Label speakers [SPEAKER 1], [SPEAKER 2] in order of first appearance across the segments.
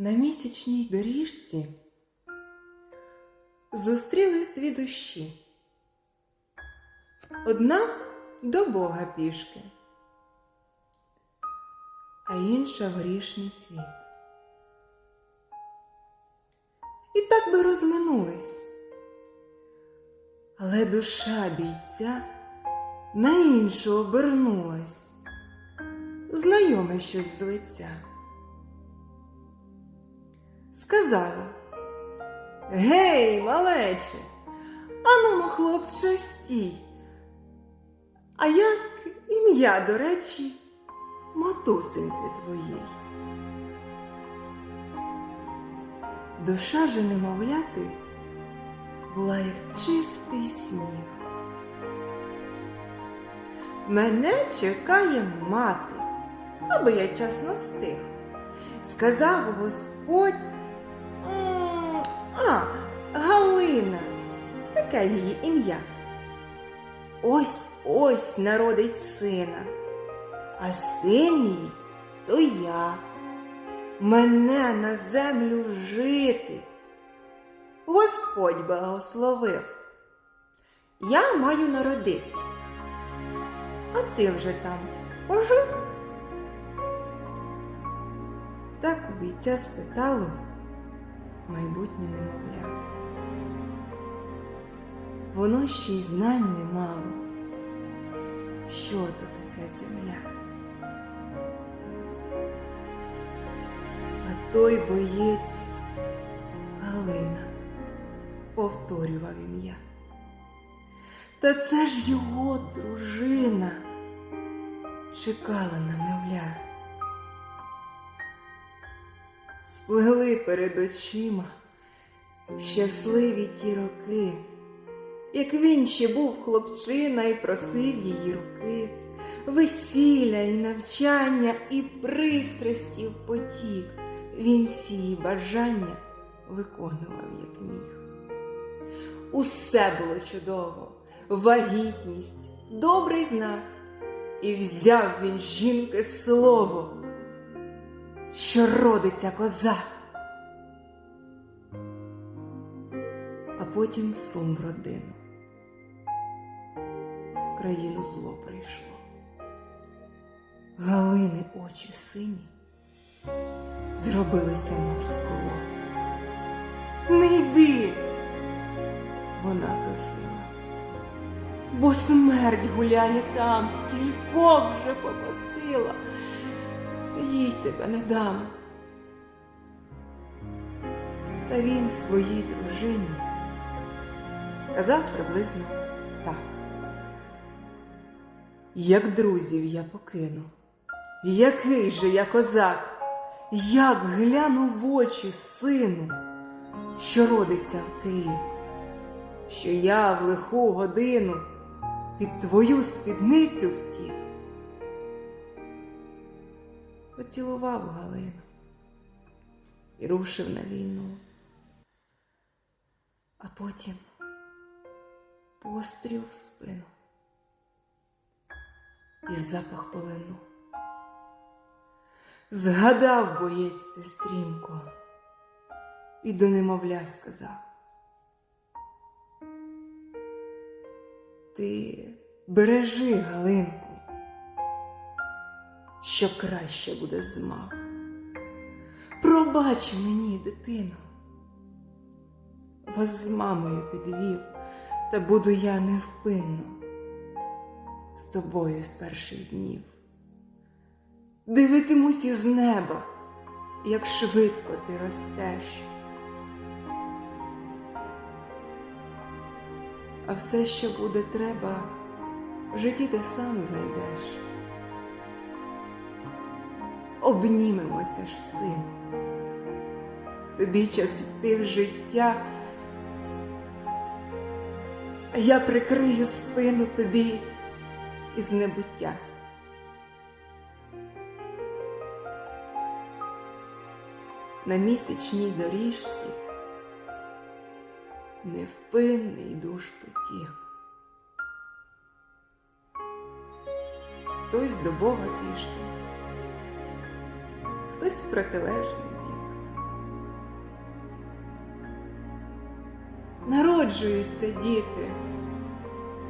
[SPEAKER 1] На місячній доріжці зустрілись дві душі. Одна до Бога пішки, а інша в грішний світ. І так би розминулись. Але душа бійця на іншу обернулась, знайоме щось з лиця. Сказала Гей, малече, анумо, хлопче, стій. А як ім'я, до речі, матусеньки твоїй? Душа же немовляти була як чистий сніг. Мене чекає мати, аби я часно стиг. Сказав Господь, «М, Галина, таке її ім'я. Ось ось народить сина, а син її то я. Мене на землю жити. Господь благословив. Я маю народитись. А ти вже там пожив? Так бійця спитало майбутнє немовля. Воно ще й знань не мало, що то таке земля. А той боєць Галина повторював ім'я. Та це ж його дружина чекала на мовля. Сплили перед очима щасливі ті роки, як він ще був хлопчина і просив її руки, весілля і навчання, і пристрасті в потік. Він всі її бажання виконував, як міг. Усе було чудово, вагітність, добрий знак. І взяв він жінки слово, що родиться козак. А потім сум в родину. Країну зло прийшло. Галини очі сині зробилися мов скло. Не йди, вона просила, бо смерть гуляє там, скількох вже покосила, їй тебе не дам. Та він своїй дружині сказав приблизно так. Як друзів я покину, який же я козак, як гляну в очі сину, що родиться в цей рік, що я в лиху годину під твою спідницю втік. Поцілував Галину і рушив на війну. А потім постріл в спину і запах полину. Згадав боєць ти стрімко і до немовля сказав. Ти бережи Галинку, що краще буде змаг. Пробач мені, дитино, вас з мамою підвів, та буду я невпинно з тобою з перших днів. Дивитимусь із неба, як швидко ти ростеш. А все, що буде треба, в житті ти сам знайдеш. Обнімемося ж, син. Тобі час йти в життя, я прикрию спину тобі із небуття. На місячній доріжці невпинний душ потік. Хтось до Бога пішки, хтось в протилежний бік. Народжуються діти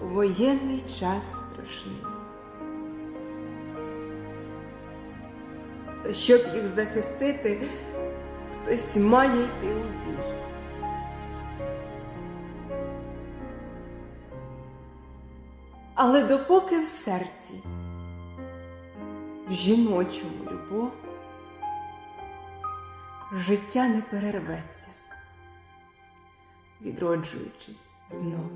[SPEAKER 1] у воєнний час страшний. Та щоб їх захистити, хтось має йти у бій. Але допоки в серці, в жіночому любов життя не перерветься, відроджуючись знов.